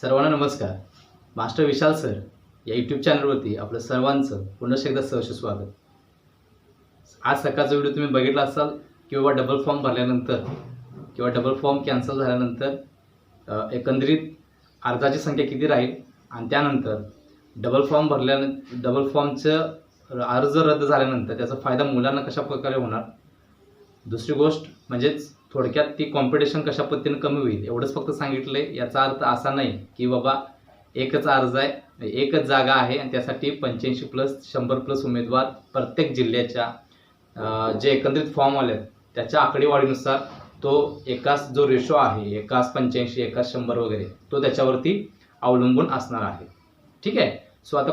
सर्वांना नमस्कार. Master Vishal sir या यूट्यूब चॅनलवरती आपलं सर्वांचं पुन्हा एकदा सहर्ष स्वागत. आज सकाळचा व्हिडिओ तुम्ही बघितला असाल किंवा डबल फॉर्म भरल्यानंतर किंवा डबल फॉर्म कॅन्सल झाल्यानंतर एकंदरीत अर्जाची संख्या किती राहील? आणि त्यानंतर डबल फॉर्म भरल्यानंतर डबल फॉर्मचं अर्ज रद्द झाल्यानंतर त्याचा फायदा मुलांना कशा प्रकारे होणार? दुसरी गोष्ट म्हणजेच थोडक्यात ती कॉम्पिटिशन कशा पद्धतीने कमी होईल एवढंच फक्त सांगितलंय. याचा अर्थ असा नाही की बाबा एकच अर्ज आहे एकच जागा आहे आणि त्यासाठी पंच्याऐंशी प्लस शंभर प्लस उमेदवार प्रत्येक जिल्ह्याच्या जे एकंदरीत फॉर्म आले आहेत त्याच्या आकडेवारीनुसार तो एकाच जो रेशो आहे एकाच पंच्याऐंशी एकाच शंभर वगैरे तो त्याच्यावरती अवलंबून असणार आहे. ठीक आहे? सो आता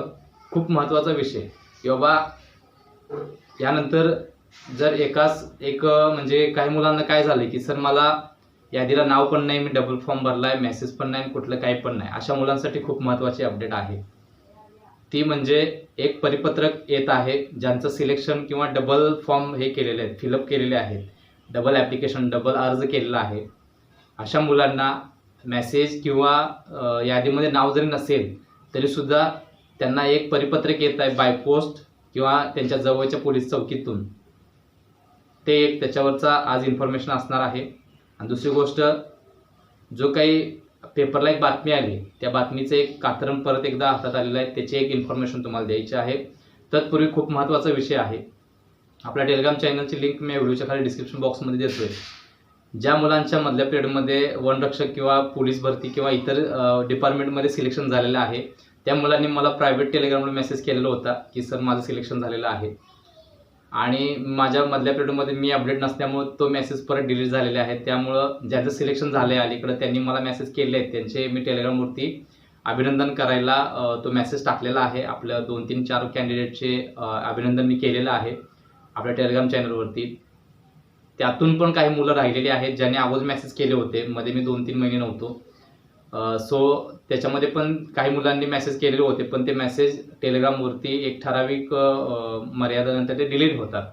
खूप महत्त्वाचा विषय की बाबा यानंतर जर एकाच एक म्हणजे काही मुलांना काय झालं की सर मला यादीला नाव पण नाही मी डबल फॉर्म भरलाय मेसेज पण नाही कुठलं काही पण नाही. अशा मुलांसाठी खूप महत्त्वाची अपडेट आहे. ती म्हणजे एक परिपत्रक येत आहे ज्यांचं सिलेक्शन किंवा डबल फॉर्म हे केलेले आहेत फिलअप केलेले आहेत. डबल ॲप्लिकेशन डबल अर्ज केलेला आहे. अशा मुलांना मेसेज किंवा यादीमध्ये नाव जरी नसेल तरीसुद्धा त्यांना एक परिपत्रक येत आहे बाय पोस्ट किंवा त्यांच्या जवळच्या पोलीस चौकीतून. ते एक त्याच्यावरचा आज इन्फॉर्मेशन असणार आहे. आणि दुसरी गोष्ट जो काही पेपरला एक बातमी आली त्या बातमीचं एक कातरण परत एकदा हातात आलेलं आहे त्याची एक इन्फॉर्मेशन तुम्हाला द्यायची आहे. तत्पूर्वी खूप महत्त्वाचा विषय आहे. आपल्या टेलिग्राम चॅनलची लिंक मी व्हिडिओच्या खाली डिस्क्रिप्शन बॉक्समध्ये देतोय. ज्या मुलांच्या मधल्या पिरियडमध्ये वनरक्षक किंवा पोलीस भरती किंवा इतर डिपार्टमेंटमध्ये सिलेक्शन झालेलं आहे. त्या मुलांनी मला प्रायव्हेट टेलिग्रामवर मेसेज केलेला होता की सर माझं सिलेक्शन झालेलं आहे. आणि माझ्या मधल्या पिरियडमध्ये मी अपडेट नसल्यामुळं तो मेसेज परत डिलीट झालेला आहे त्यामुळं ज्याचं सिलेक्शन झालं आहे अलीकडं त्यांनी मला मेसेज केले आहेत. त्यांचे मी टेलिग्रामवरती अभिनंदन करायला तो मेसेज टाकलेला आहे. आपल्या दोन तीन चार कॅन्डिडेटचे अभिनंदन मी केलेलं आहे आपल्या टेलिग्राम चॅनलवरती त्यातून पण काही मुलं राहिलेली आहेत ज्यांनी अगोदर मेसेज केले होते. मध्ये मी दोन तीन महिने नव्हतो. सो त्याच्यामध्ये पण काही मुलांनी मेसेज केलेले होते पण ते मेसेज टेलिग्रामवरती एक ठराविक मर्यादानंतर मर्यादेनंतर ते डिलीट होतात.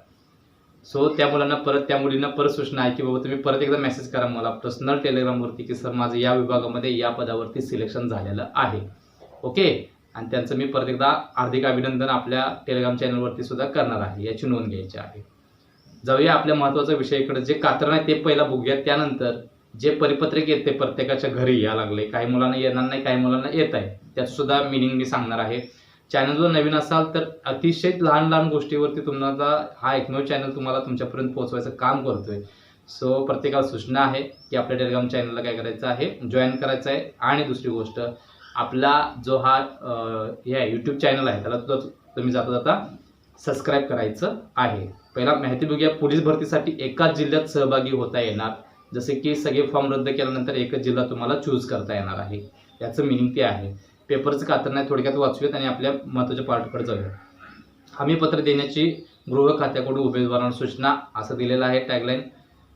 सो त्या मुलांना परत त्या मुलींना परत सूचना आहे की बाबा तुम्ही परत एकदा मेसेज करा मला पर्सनल टेलिग्रामवरती की सर माझं या विभागामध्ये या पदावरती सिलेक्शन झालेलं आहे. ओके आणि त्यांचं मी परत एकदा हार्दिक अभिनंदन आपल्या टेलिग्राम चॅनलवरती सुद्धा करणार आहे याची नोंद घ्यायची आहे. जाऊया आपल्या महत्त्वाच्या विषयाकडे जे कात्रण आहे ते पहिला बघूया. त्यानंतर जे परिपत्रक येते प्रत्येकाच्या घरी या लागले काही मुलांना येणार नाही काही मुलांना येत आहे. त्यात सुद्धा मिनिंग मी सांगणार आहे. चॅनलवर नवीन असाल तर अतिशय लहान लहान गोष्टीवरती तुम्हाला हा एकमेव चॅनल तुम्हाला तुमच्यापर्यंत पोहोचवायचं काम करतोय. सो प्रत्येकाला सूचना आहे की आपल्या टेलिग्राम चॅनलला काय करायचं आहे जॉईन करायचं आहे. आणि दुसरी गोष्ट आपला जो हा हे आहे यूट्यूब चॅनल आहे त्याला सुद्धा तुम्ही जाता जाता सबस्क्राईब करायचं आहे. पहिला माहिती बघूया पोलीस भरतीसाठी एकाच जिल्ह्यात सहभागी होता येणार. जसे की सगळे फॉर्म रद्द केल्यानंतर एकच जिल्हा तुम्हाला चूज करता येणार आहे. याचं मिनिंग ते आहे. पेपरचं कात्रण थोडक्यात वाचूयात आणि आपल्या महत्त्वाच्या पार्टकडे जाऊया हमीपत्र देण्याची गृह खात्याकडून उमेदवारांना सूचना असं दिलेलं आहे. टॅगलाईन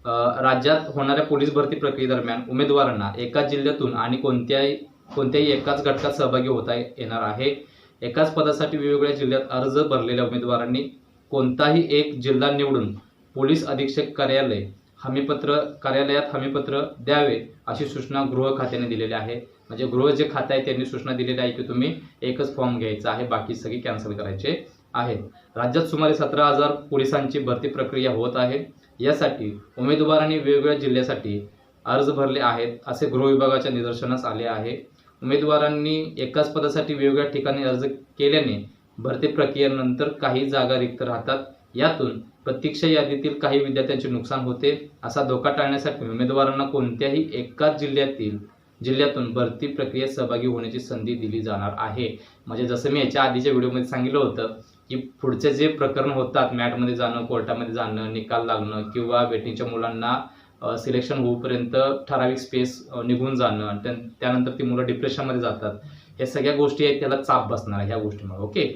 राज्यात होणाऱ्या पोलीस भरती प्रक्रियेदरम्यान उमेदवारांना एकाच जिल्ह्यातून आणि कोणत्याही कोणत्याही एकाच गटात सहभागी होता येणार आहे. एकाच पदासाठी वेगवेगळ्या जिल्ह्यात अर्ज भरलेल्या उमेदवारांनी कोणताही एक जिल्हा निवडून पोलीस अधीक्षक कार्यालय हमीपत्र कार्यालयात हमीपत्र द्यावे अशी सूचना गृह खात्याने दिलेली आहे. म्हणजे गृह जे खातं आहे त्यांनी सूचना दिलेली आहे की तुम्ही एकच फॉर्म घ्यायचा आहे बाकी सगळी कॅन्सल करायचे आहेत. राज्यात सुमारे सतरा हजार पोलिसांची भरती प्रक्रिया होत आहे. यासाठी उमेदवारांनी वेगवेगळ्या जिल्ह्यासाठी अर्ज भरले आहेत असे गृह विभागाच्या निदर्शनास आले आहे. उमेदवारांनी एकाच पदासाठी वेगवेगळ्या ठिकाणी अर्ज केल्याने भरती प्रक्रियेनंतर काही जागा रिक्त राहतात. यातून प्रतीक्षा यादीतील काही विद्यार्थ्यांचे नुकसान होते असा धोका टाळण्यासाठी उमेदवारांना कोणत्याही एकाच जिल्ह्यातील जिल्ह्यातून भरती प्रक्रियेत सहभागी होण्याची संधी दिली जाणार आहे. म्हणजे जसं मी याच्या आधीच्या व्हिडिओमध्ये सांगितलं होतं की पुढचे जे प्रकरण होतात मॅटमध्ये जाणं कोर्टामध्ये जाणं निकाल लागणं किंवा वेटिंगच्या मुलांना सिलेक्शन होऊपर्यंत ठराविक स्पेस निघून जाणं आणि त्या- त्यानंतर ती मुलं डिप्रेशनमध्ये जातात या सगळ्या गोष्टी आहेत त्याला चाप बसणार आहे ह्या गोष्टीमुळे ओके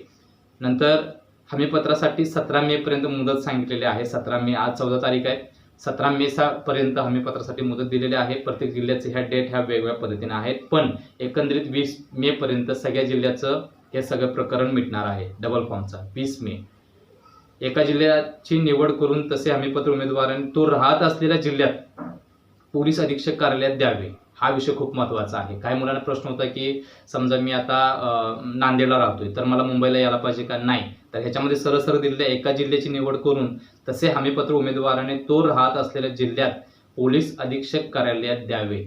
नंतर हमीपत्रासाठी सतरा मे पर्यंत मुदत सांगितलेली आहे. सतरा मे आज चौदा तारीख आहे. सतरा मे सा पर्यंत हमीपत्रासाठी मुदत दिलेली आहे. प्रत्येक जिल्ह्याचे ह्या डेट ह्या वेगवेगळ्या पद्धतीने आहेत. पण एकंदरीत वीस मे पर्यंत सगळ्या जिल्ह्याचं हे सगळं प्रकरण मिटणार आहे. डबल फॉर्मचा वीस मे. एका जिल्ह्याची निवड करून तसे हमीपत्र उमेदवारांनी तो राहत असलेल्या जिल्ह्यात पोलीस अधीक्षक कार्यालयात द्यावे. हा विषय खूप महत्त्वाचा आहे. काही मुलांना प्रश्न होता की समजा मी आता नांदेडला राहतोय तर मला मुंबईला यायला पाहिजे का? नाही. तर ह्याच्यामध्ये सरसर दिलेल्या एका जिल्ह्याची निवड करून तसे हमीपत्र उमेदवाराने तो राहत असलेल्या जिल्ह्यात पोलीस अधीक्षक कार्यालयात द्यावे.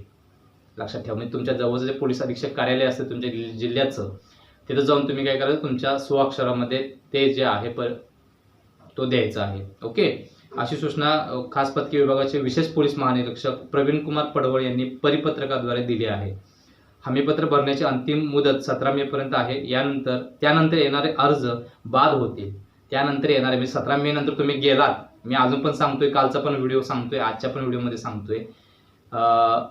लक्षात ठेवा म्हणजे तुमच्या जवळचं जे पोलीस अधीक्षक कार्यालय असते तुमच्या जिल्ह्याचं तिथं जाऊन तुम्ही काय करायचं तुमच्या स्वअक्षरामध्ये ते जे आहे पर तो द्यायचा आहे. ओके? अशी सूचना खास पथकी विभागाचे विशेष पोलीस महानिरीक्षक प्रवीण कुमार पडवळ यांनी परिपत्रकाद्वारे दिली आहे. हमीपत्र भरण्याची अंतिम मुदत सतरा मे पर्यंत आहे. यानंतर त्यानंतर येणारे अर्ज बाद होतील. त्यानंतर येणारे म्हणजे सतरा मे नंतर तुम्ही गेलात. मी अजून पण सांगतोय कालचा पण व्हिडिओ सांगतोय आजच्या पण व्हिडिओमध्ये सांगतोय.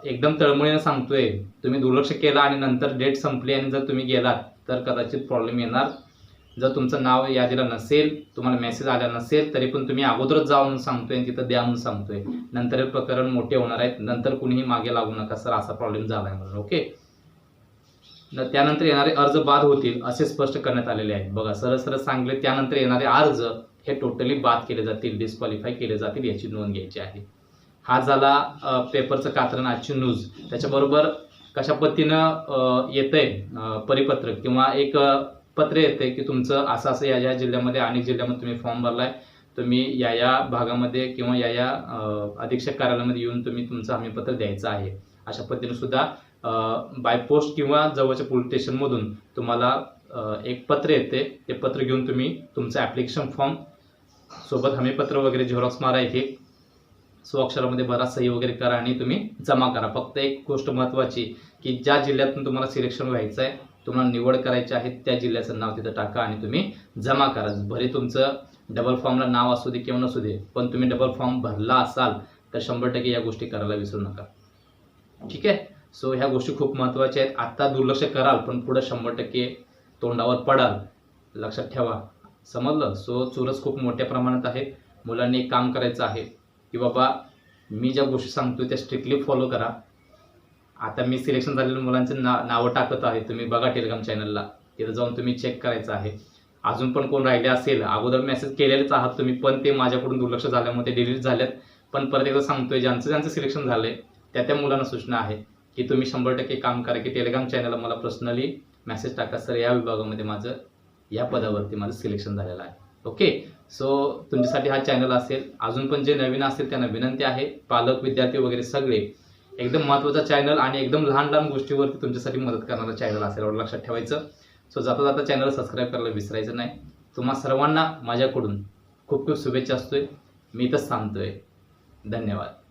एकदम तळमळीनं सांगतोय तुम्ही दुर्लक्ष केलं आणि नंतर डेट संपली आणि जर तुम्ही गेलात तर कदाचित प्रॉब्लेम येणार जर तुमचं नाव यादीला नसेल तुम्हाला मेसेज आला नसेल तरी पण तुम्ही अगोदरच जाऊन सांगतोय आणि तिथं द्या म्हणून सांगतोय. नंतर प्रकरण मोठे होणार आहेत. नंतर कुणीही मागे लागू नका सर असा प्रॉब्लेम झालाय म्हणून ओके त्यानंतर येणारे अर्ज बाद होतील असे स्पष्ट करण्यात आलेले आहेत. बघा सरळ सरळ सांगले त्यानंतर येणारे अर्ज हे टोटली बाद केले जातील डिस्क्वालिफाय केले जातील याची नोंद घ्यायची आहे. हा झाला पेपरचं कात्रण आजची न्यूज त्याच्याबरोबर कशा पद्धतीनं येतंय अ, परिपत्रक किंवा एक पत्र येते की तुमचं असं असं या या जिल्ह्यामध्ये अनेक जिल्ह्यामध्ये तुम्ही फॉर्म भरलाय तुम्ही या या भागामध्ये किंवा या या अधीक्षक कार्यालयामध्ये येऊन तुम्ही तुमचं हमीपत्र द्यायचं आहे. अशा पद्धतीने सुद्धा बाय पोस्ट किंवा जवळच्या पोलीस स्टेशनमधून तुम्हाला एक पत्र येते. ते पत्र घेऊन तुम्ही तुमचं ॲप्लिकेशन फॉर्म सोबत हमीपत्र वगैरे झेरॉक्स मारा एक एक स्वाक्षरामध्ये भरा सही वगैरे करा आणि तुम्ही जमा करा. फक्त एक गोष्ट महत्त्वाची की ज्या जिल्ह्यातून तुम्हाला सिलेक्शन व्हायचं आहे तुम्हाला निवड करायची आहे त्या जिल्ह्याचं नाव तिथं टाका आणि तुम्ही जमा करा. भले तुमचं डबल फॉर्मला नाव असू दे किंवा नसू दे पण तुम्ही डबल फॉर्म भरला असाल तर शंभर टक्के या गोष्टी करायला विसरू नका. ठीक आहे? सो ह्या गोष्टी खूप महत्त्वाच्या आहेत. आत्ता दुर्लक्ष कराल पण पुढं शंभर टक्के तोंडावर पडाल. लक्षात ठेवा. समजलं? सो चुरस खूप मोठ्या प्रमाणात आहे. मुलांनी एक काम करायचं आहे की बाबा मी ज्या गोष्टी सांगतो त्या स्ट्रिक्टली फॉलो करा. आता मी सिलेक्शन झालेल्या मुलांचे ना नावं टाकत आहे. तुम्ही बघा टेलिग्राम चॅनलला तिथं जाऊन तुम्ही चेक करायचं आहे. अजून पण कोण राहिले असेल? अगोदर मेसेज केलेलेच आहात तुम्ही पण ते माझ्याकडून दुर्लक्ष झाल्यामुळे ते डिलीट झाल्यात पण परत एकदा सांगतोय ज्यांचं ज्यांचं सिलेक्शन झालंय त्या त्या मुलांना सूचना आहे की तुम्ही शंभर टक्के काम करा की टेलिग्राम चॅनलला मला पर्सनली मेसेज टाका. सर या विभागामध्ये माझं या पदावरती माझं सिलेक्शन झालेलं आहे. ओके सो तुमच्यासाठी हा चॅनल असेल. अजून पण जे नवीन असेल त्यांना विनंती आहे. पालक विद्यार्थी वगैरे सगळे एकदम महत्त्वाचा चॅनल आणि एकदम लहान लहान गोष्टीवरती तुमच्यासाठी मदत करणारा चॅनल असेल एवढं लक्षात ठेवायचं. सो जाता जाता चॅनल सबस्क्राईब करायला विसरायचं नाही. तुम्हा सर्वांना माझ्याकडून खूप खूप शुभेच्छा असतोय. मी इथंच सांगतोय. धन्यवाद.